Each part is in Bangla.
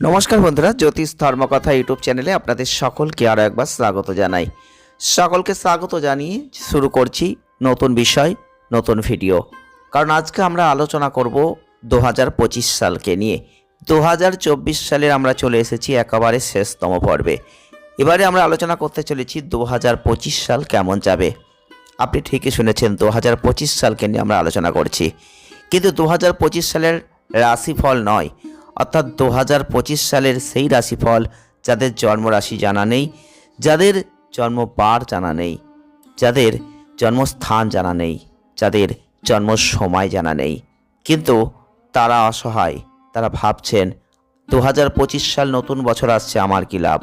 নমস্কার বন্ধুরা, জ্যোতিষ ধর্মকথা ইউটিউব চ্যানেলে আপনাদের সকলকে আরও একবার স্বাগত জানাই। সকলকে স্বাগত জানিয়ে শুরু করছি নতুন বিষয়, নতুন ভিডিও। কারণ আজকে আমরা আলোচনা করব দু হাজার পঁচিশ সালকে নিয়ে। দু হাজার চব্বিশ সালের আমরা চলে এসেছি একেবারে শেষতম পর্বে। এবারে আমরা আলোচনা করতে চলেছি দু হাজার পঁচিশ সাল কেমন যাবে। আপনি ঠিকই শুনেছেন, দু হাজার পঁচিশ সালকে নিয়ে আমরা আলোচনা করছি। কিন্তু দু হাজার পঁচিশ সালের রাশিফল নয় অর্থাৎ দু হাজার পঁচিশ সালের সেই রাশিফল যাদের জন্মরাশি জানা নেই, যাদের জন্মবার জানা নেই, যাদের জন্মস্থান জানা নেই, যাদের জন্ম সময় জানা নেই। কিন্তু তারা অসহায়, তারা ভাবছেন দু হাজার পঁচিশ সাল নতুন বছর আসছে, আমার কি লাভ?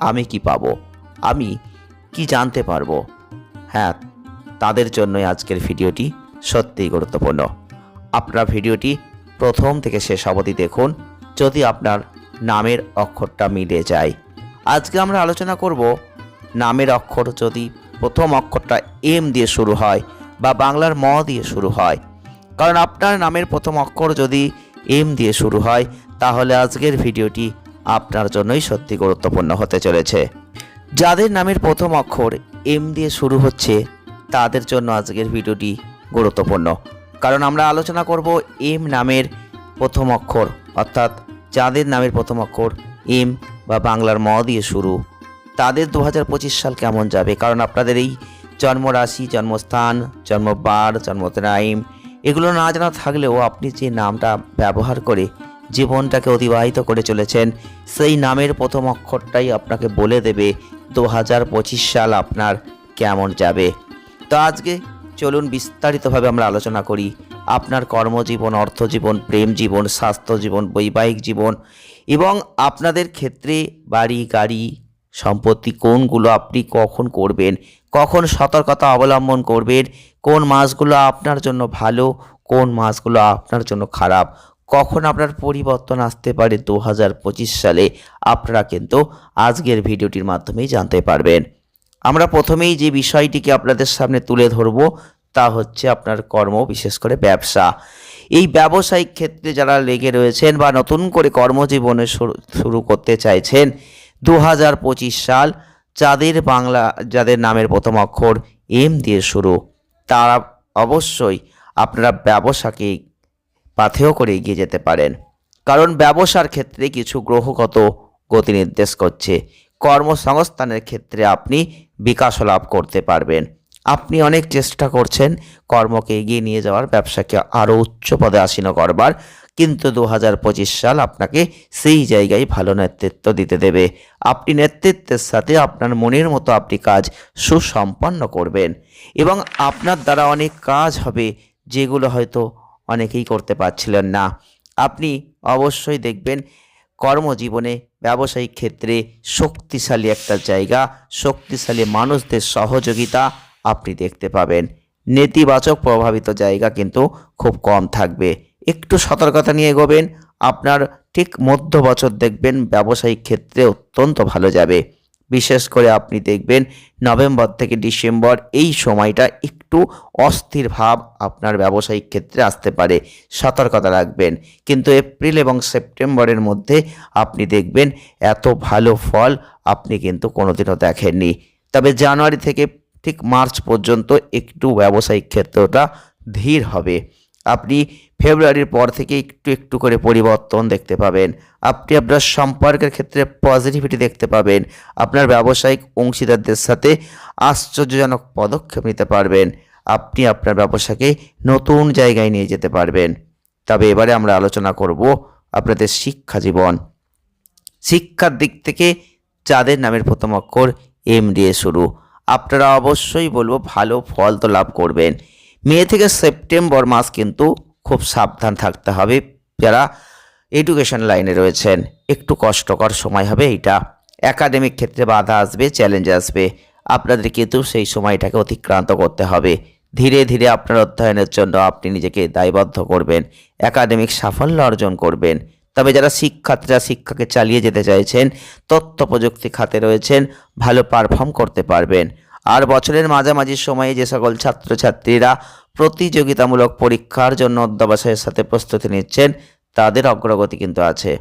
আমি কি পাবো? আমি কি জানতে পারব? হ্যাঁ তাদের জন্যই আজকের ভিডিওটি সত্যিই গুরুত্বপূর্ণ। আপনারা ভিডিওটি প্রথম থেকে শেষ অবধি দেখুন যদি আপনার নামের অক্ষরটা মিলে যায়। আজকে আমরা আলোচনা করব নামের অক্ষর যদি প্রথম অক্ষরটা এম দিয়ে শুরু হয় বা বাংলার ম দিয়ে শুরু হয়। কারণ আপনার নামের প্রথম অক্ষর যদি এম দিয়ে শুরু হয়, তাহলে আজকের ভিডিওটি আপনার জন্যই সত্যি গুরুত্বপূর্ণ হতে চলেছে। যাদের নামের প্রথম অক্ষর এম দিয়ে শুরু হচ্ছে, তাদের জন্য আজকের ভিডিওটি গুরুত্বপূর্ণ। কারণ আমরা আলোচনা করব এম নামের প্রথম অক্ষর অর্থাৎ যাদের নামের প্রথম অক্ষর এম বা বাংলার ম দিয়ে শুরু। তাদের দু হাজার পঁচিশ সাল কেমন যাবে? কারণ আপনাদের এই জন্মরাশি, জন্মস্থান, জন্মবার জন্মটাইম এগুলো না জানা থাকলেও আপনি যে নামটা ব্যবহার করে জীবনটাকে অতিবাহিত করে চলেছেন, সেই নামের প্রথম অক্ষরটাই আপনাকে বলে দেবে দু হাজার পঁচিশ সাল আপনার কেমন যাবে। তো আজকে চলুন বিস্তারিতভাবে আমরা আলোচনা করি। আপনার কর্মজীবন, অর্থজীবন, প্রেম জীবন, স্বাস্থ্য জীবন, বৈবাহিক জীবন এবং আপনাদের ক্ষেত্রে বাড়ি, গাড়ি, সম্পত্তি কোনগুলো আপনি কখন করবেন? কখন সতর্কতা অবলম্বন করবেন? কোন মাসগুলো আপনার জন্য ভালো? কোন মাসগুলো আপনার জন্য খারাপ? কখন আপনার পরিবর্তন আসতে পারে দু হাজার পঁচিশ সালে? আপনারা কিন্তু আজকের ভিডিওটির মাধ্যমেই জানতে পারবেন। আমরা প্রথমেই যে বিষয়টিকে আপনাদের সামনে তুলে ধরব তা হচ্ছে আপনার কর্ম, বিশেষ করে ব্যবসা। এই ব্যবসায়িক ক্ষেত্রে যারা লেগে রয়েছেন বা নতুন করে কর্মজীবনে শুরু- করতে চাইছেন দু হাজার পঁচিশ সাল যাদের বাংলা, যাদের নামের প্রথম অক্ষর এম দিয়ে শুরু, তারা অবশ্যই আপনারা ব্যবসাকে পাথেয় করে এগিয়ে যেতে পারেন। কারণ ব্যবসার ক্ষেত্রে কিছু গ্রহগত গতি নির্দেশ করছে। কর্মসংস্থানের ক্ষেত্রে আপনি বিকাশ লাভ করতে পারবেন। আপনি অনেক চেষ্টা করছেন কর্মকে এগিয়ে নিয়ে যাওয়ার, ব্যবসাকে আরও উচ্চ পদে আসীন করবার। কিন্তু দু হাজার পঁচিশ সাল আপনাকে সেই জায়গায় ভালো নেতৃত্ব দিতে দেবে। আপনি নেতৃত্বের সাথে আপনার মনের মতো আপনি কাজ সুসম্পন্ন করবেন। এবং আপনার দ্বারা অনেক কাজ হবে যেগুলো হয়তো অনেকেই করতে পারছিলেন না। আপনি অবশ্যই দেখবেন কর্মজীবনে ব্যবসায়িক ক্ষেত্রে শক্তিশালী একটা জায়গা, শক্তিশালী মানুষদের সহযোগিতা আপনি দেখতে পাবেন। নেতিবাচক প্রভাবিত জায়গা কিন্তু খুব কম থাকবে। একটু সতর্কতা নিয়ে এগোবেন। আপনার ঠিক মধ্য বছর দেখবেন ব্যবসায়িক ক্ষেত্রে অত্যন্ত ভালো যাবে। বিশেষ করে আপনি দেখবেন নভেম্বর থেকে ডিসেম্বর এই সময়টা একটু অস্থির ভাব আপনার ব্যবসায়িক ক্ষেত্রে আসতে পারে। সতর্কতা রাখবেন। কিন্তু এপ্রিল এবং সেপ্টেম্বরের মধ্যে আপনি দেখবেন এত ভালো ফল আপনি কিন্তু কোনোদিনও দেখেননি। তবে জানুয়ারি থেকে ঠিক মার্চ পর্যন্ত একটু ব্যবসায়িক ক্ষেত্রটা ধীর হবে। আপনি ফেব্রুয়ারির পর থেকে একটু একটু করে পরিবর্তন দেখতে পাবেন। আপনি আপনার সম্পর্কের ক্ষেত্রে পজিটিভিটি দেখতে পাবেন। আপনার ব্যবসায়িক অংশীদারদের সাথে আশ্চর্যজনক পদক্ষেপ নিতে পারবেন। আপনি আপনার ব্যবসাকে নতুন জায়গায় নিয়ে যেতে পারবেন। তবে এবারে আমরা আলোচনা করব আপনাদের শিক্ষা জীবন। শিক্ষার দিক থেকে যাদের নামের প্রথম অক্ষর এম দিয়ে শুরু। আপনারা অবশ্যই বলব ভালো ফল তো লাভ করবেন। মে থেকে সেপ্টেম্বর মাস কিন্তু খুব সাবধান থাকতে হবে। যারা এডুকেশন লাইনে রয়েছেন, একটু কষ্টকর সময় হবে এইটা। একাডেমিক ক্ষেত্রে বাধা আসবে, চ্যালেঞ্জ আসবে। আপনাদের কিন্তু সেই সময়টাকে অতিক্রান্ত করতে হবে। ধীরে ধীরে আপনার অধ্যয়নের জন্য আপনি নিজেকে দায়বদ্ধ করবেন। একাডেমিক সাফল্য অর্জন করবেন। তবে যারা শিক্ষার্থীরা শিক্ষাকে চালিয়ে যেতে চাইছেন, তথ্য প্রযুক্তি খাতে রয়েছেন, ভালো পারফর্ম করতে পারবেন। আর বছরের মাঝামাঝি সময়ে যে সকল ছাত্রছাত্রীরা প্রতিযোগিতামূলক পরীক্ষার জন্য অধ্যবসায়ের সাথে প্রস্তুতি নিচ্ছেন, তাদের অগ্রগতি কিন্তু আছে।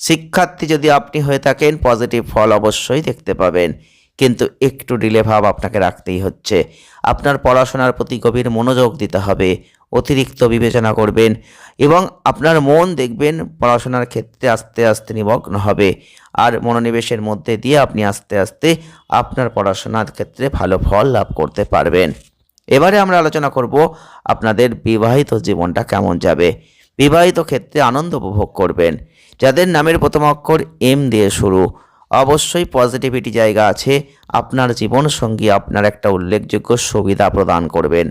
শিক্ষার্থী যদি আপনি হয়ে থাকেন পজিটিভ ফল অবশ্যই দেখতে পাবেন। কিন্তু একটু ডিলে ভাব আপনাকে রাখতেই হচ্ছে। আপনার পড়াশোনার প্রতি গভীর মনোযোগ দিতে হবে, অতিরিক্ত বিবেচনা করবেন এবং আপনার মন দেখবেন পড়াশোনার ক্ষেত্রে আস্তে আস্তে নিমগ্ন হবে। আর মনোনিবেশের মধ্যে দিয়ে আপনি আস্তে আস্তে আপনার পড়াশোনার ক্ষেত্রে ভালো ফল লাভ করতে পারবেন। এবারে আমরা আলোচনা করব আপনাদের বিবাহিত জীবনটা কেমন যাবে। বিবাহিত ক্ষেত্রে আনন্দ উপভোগ করবেন। যাদের নামের প্রথম অক্ষর এম দিয়ে শুরু। অবশ্যই পজিটিভিটি জায়গা আছে, আপনার জীবনসঙ্গী আপনার একটা উল্লেখযোগ্য সুবিধা প্রদান করবেন,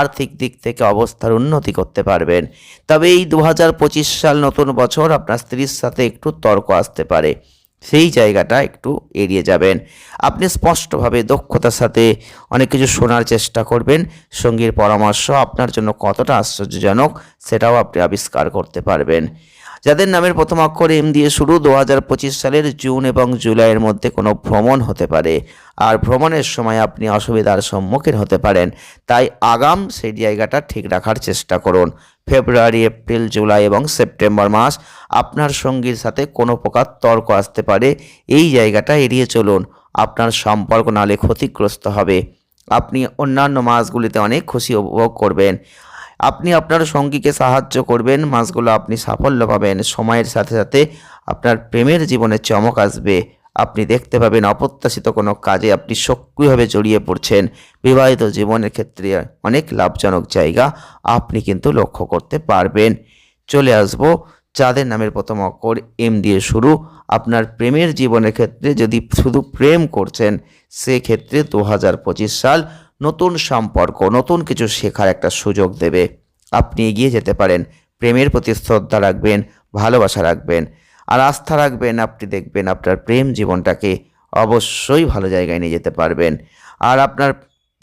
আর্থিক দিক থেকে অবস্থার উন্নতি করতে পারবেন। তবে এই দু হাজার পঁচিশ সাল নতুন বছর আপনার স্ত্রীর সাথে একটু তর্ক আসতে পারে, সেই জায়গাটা একটু এড়িয়ে যাবেন। আপনি স্পষ্টভাবে দক্ষতার সাথে অনেক কিছু শোনার চেষ্টা করবেন, সঙ্গীর পরামর্শ আপনার জন্য কতটা আশ্চর্যজনক সেটাও আপনি আবিষ্কার করতে পারবেন। যাদের নামের প্রথম অক্ষর এম দিয়ে শুরু দু হাজার পঁচিশ সালের জুন এবং জুলাইয়ের মধ্যে কোনো ভ্রমণ হতে পারে। আর ভ্রমণের সময় আপনি অসুবিধার সম্মুখীন হতে পারেন। তাই আগাম সেই জায়গাটা ঠিক রাখার চেষ্টা করুন। ফেব্রুয়ারি, এপ্রিল, জুলাই এবং সেপ্টেম্বর মাস আপনার সঙ্গীর সাথে কোনো প্রকার তর্ক আসতে পারে। এই জায়গাটা এড়িয়ে চলুন। আপনার সম্পর্ক নালে ক্ষতিগ্রস্ত হবে। আপনি অন্যান্য মাসগুলিতে অনেক খুশি উপভোগ করবেন। আপনি আপনার সঙ্গীকে সাহায্য করবেন, মাসগুলো আপনি সাফল্য পাবেন, সময়ের সাথে সাথে আপনার প্রেমের জীবনে চমক আসবে। আপনি দেখতে পাবেন অপ্রত্যাশিত কোনো কাজে আপনি সক্রিয়ভাবে জড়িয়ে পড়ছেন। বিবাহিত জীবনের ক্ষেত্রে অনেক লাভজনক জায়গা আপনি কিন্তু লক্ষ্য করতে পারবেন। চলে আসব যাদের নামের প্রথম অক্ষর এম দিয়ে শুরু। আপনার প্রেমের জীবনের ক্ষেত্রে যদি শুধু প্রেম করছেন, সেক্ষেত্রে দু হাজার পঁচিশ সাল নতুন সম্পর্ক, নতুন কিছু শেখার একটা সুযোগ দেবে। আপনি এগিয়ে যেতে পারেন, প্রেমের প্রতি শ্রদ্ধা রাখবেন, ভালোবাসা রাখবেন, আর আস্থা রাখবেন, আপনি দেখবেন আপনার প্রেম জীবনটাকে অবশ্যই ভালো জায়গায় নিয়ে যেতে পারবেন। আর আপনার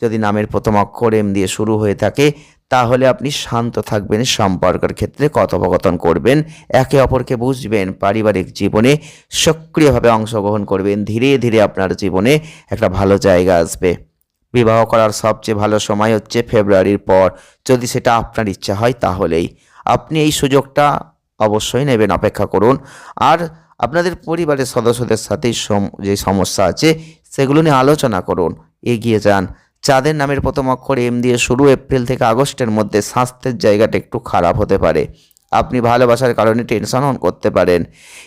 যদি নামের প্রথম অক্ষর এম দিয়ে শুরু হয়ে থাকে, তাহলে আপনি শান্ত থাকবেন, সম্পর্কের ক্ষেত্রে কথোপকথন করবেন, একে অপরকে বুঝবেন, পারিবারিক জীবনে সক্রিয়ভাবে অংশগ্রহণ করবেন, ধীরে ধীরে আপনার জীবনে একটা ভালো জায়গা আসবে। বিবাহ করার সবচেয়ে ভালো সময় হচ্ছে ফেব্রুয়ারির পর। যদি সেটা আপনার ইচ্ছা হয় তাহলেই। আপনি এই সুযোগটা অবশ্যই নেবেন, অপেক্ষা করুন। আর আপনাদের পরিবারের সদস্যদের সাথে যে সমস্যা আছে, সেগুলো নিয়ে আলোচনা করুন। এগিয়ে যান। যাদের নামের প্রথম অক্ষর এম দিয়ে শুরু এপ্রিল থেকে আগস্টের মধ্যে স্বাস্থ্যের জায়গাটা একটু খারাপ হতে পারে। আপনি ভালোবাসার কারণে টেনশন অন করতে পারেন।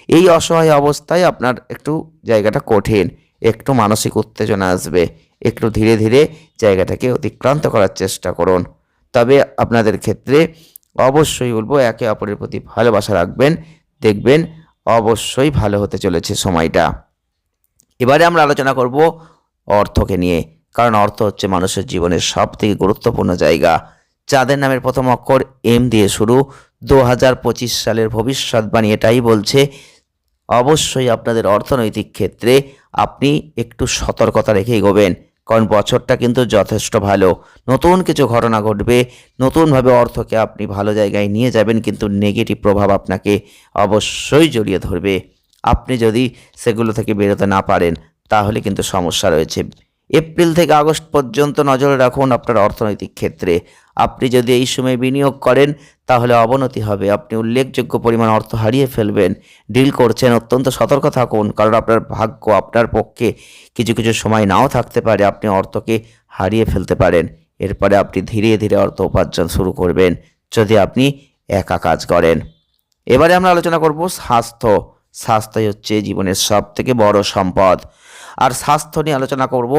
এই অসহায় অবস্থায় আপনার একটু জায়গাটা কঠিন। একটু মানসিক উত্তেজনা আসবে। একটু ধীরে ধীরে জায়গাটাকে অতিক্রান্ত করার চেষ্টা করুন। তবে আপনাদের ক্ষেত্রে অবশ্যই বলব, একে অপরের প্রতি ভালোবাসা রাখবেন, দেখবেন অবশ্যই ভালো হতে চলেছে সময়টা। এবারে আমরা আলোচনা করব অর্থকে নিয়ে, কারণ অর্থ হচ্ছে মানুষের জীবনের সব থেকে গুরুত্বপূর্ণ জায়গা। চাঁদের নামের প্রথম অক্ষর এম দিয়ে শুরু দু হাজার পঁচিশ সালের ভবিষ্যৎবাণী এটাই বলছে, অবশ্যই আপনাদের অর্থনৈতিক ক্ষেত্রে আপনি একটু সতর্কতা রেখে এগোবেন। কারণ বছরটা কিন্তু যথেষ্ট ভালো। নতুন কিছু ঘটনা ঘটবে, নতুনভাবে অর্থকে আপনি ভালো জায়গায় নিয়ে যাবেন, কিন্তু নেগেটিভ প্রভাব আপনাকে অবশ্যই জড়িয়ে ধরবে। আপনি যদি সেগুলো থেকে বেরোতে না পারেন, তাহলে কিন্তু সমস্যা রয়েছে। এপ্রিল থেকে আগস্ট পর্যন্ত নজরে রাখুন আপনার অর্থনৈতিক ক্ষেত্রে। আপনি যদি এই সময় বিনিয়োগ করেন, তাহলে অবনতি হবে। আপনি উল্লেখযোগ্য পরিমাণ অর্থ হারিয়ে ফেলবেন। ডিল করছেন, অত্যন্ত সতর্ক থাকুন, কারণ আপনার ভাগ্য আপনার পক্ষে কিছু কিছু সময় নাও থাকতে পারে। আপনি অর্থকে হারিয়ে ফেলতে পারেন। এরপরে আপনি ধীরে ধীরে অর্থ উপার্জন শুরু করবেন, যদি আপনি একা কাজ করেন। এবারে আমরা আলোচনা করব স্বাস্থ্য। স্বাস্থ্যই হচ্ছে জীবনের সব থেকে বড় সম্পদ। আর স্বাস্থ্য নিয়ে আলোচনা করব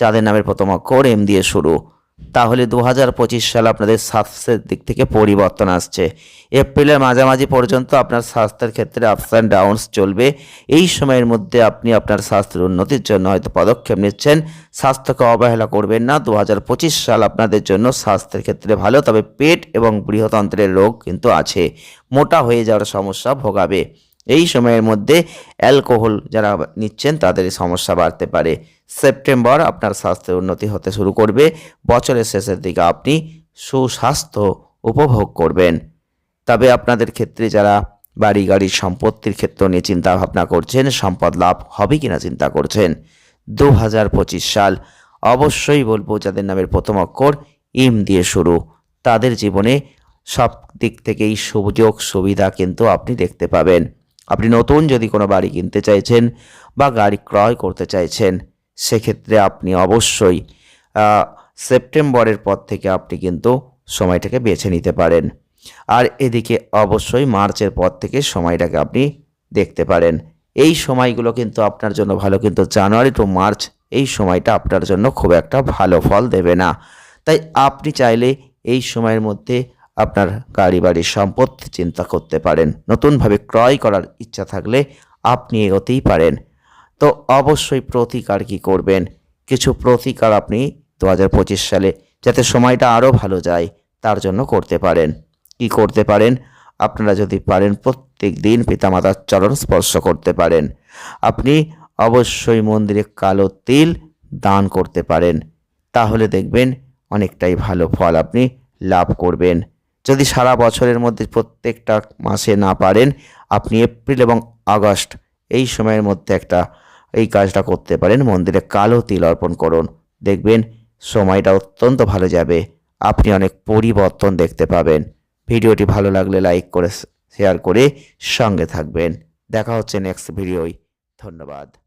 যাদের নামের প্রথম অক্ষর এম দিয়ে শুরু। তাহলে দু হাজার পঁচিশ সালে আপনাদের স্বাস্থ্যের দিক থেকে পরিবর্তন আসছে। এপ্রিলের মাঝামাঝি পর্যন্ত আপনার স্বাস্থ্যের ক্ষেত্রে আপস অ্যান্ড ডাউনস চলবে। এই সময়ের মধ্যে আপনি আপনার স্বাস্থ্যের উন্নতির জন্য হয়তো পদক্ষেপ নিচ্ছেন। স্বাস্থ্যকে অবহেলা করবেন না। দু হাজার পঁচিশ সাল আপনাদের জন্য স্বাস্থ্যের ক্ষেত্রে ভালো, তবে পেট এবং বৃহতন্ত্রের রোগ কিন্তু আছে। মোটা হয়ে যাওয়ার সমস্যা ভোগাবে। এই সময়ের মধ্যে অ্যালকোহল যারা নিচ্ছেন তাদের সমস্যা বাড়তে পারে। সেপ্টেম্বর আপনার স্বাস্থ্যের উন্নতি হতে শুরু করবে। বছরের শেষের দিকে আপনি সুস্বাস্থ্য উপভোগ করবেন। তবে আপনাদের ক্ষেত্রে যারা বাড়ি গাড়ি সম্পত্তির ক্ষেত্র নিয়ে চিন্তা ভাবনা করছেন, সম্পদ লাভ হবে কিনা চিন্তা করছেন? দু হাজার পঁচিশ সাল, অবশ্যই বলব যাদের নামের প্রথম অক্ষর ইম দিয়ে শুরু। তাদের জীবনে সব দিক থেকেই সুযোগ সুবিধা কিন্তু আপনি দেখতে পাবেন। আপনি নতুন যদি কোনো বাড়ি কিনতে চাইছেন বা গাড়ি ক্রয় করতে চাইছেন, সেক্ষেত্রে আপনি অবশ্যই সেপ্টেম্বরের পর থেকে আপনি কিন্তু সময়টাকে বেছে নিতে পারেন। আর এদিকে অবশ্যই মার্চের পর থেকে সময়টাকে আপনি দেখতে পারেন। এই সময়গুলো কিন্তু আপনার জন্য ভালো, কিন্তু জানুয়ারি টু মার্চ এই সময়টা আপনার জন্য খুব একটা ভালো ফল দেবে না। তাই আপনি চাইলে এই সময়ের মধ্যে আপনার গাড়ি বাড়ির সম্পত্তি চিন্তা করতে পারেন। নতুনভাবে ক্রয় করার ইচ্ছা থাকলে আপনি এগোতেই পারেন। তো অবশ্যই প্রতিকার কি করবেন? কিছু প্রতিকার আপনি দু হাজার পঁচিশ সালে যাতে সময়টা আরও ভালো যায়, তার জন্য করতে পারেন। কি করতে পারেন? আপনারা যদি পারেন প্রত্যেক দিন পিতামাতার চরণ স্পর্শ করতে পারেন। আপনি অবশ্যই মন্দিরে কালো তিল দান করতে পারেন। তাহলে দেখবেন অনেকটাই ভালো ফল আপনি লাভ করবেন। যদি সারা বছরের মধ্যে প্রত্যেকটা মাসে না পারেন, আপনি এপ্রিল এবং আগস্ট এই সময়ের মধ্যে একটা এই কাজটা করতে পারেন। মন্দিরে কালো তিল অর্পণ করুন। দেখবেন সময়টা অত্যন্ত ভালো যাবে। আপনি অনেক পরিবর্তন দেখতে পাবেন। ভিডিওটি ভালো লাগলে লাইক করে, শেয়ার করে সঙ্গে থাকবেন। দেখা হচ্ছে নেক্সট ভিডিওয়। ধন্যবাদ।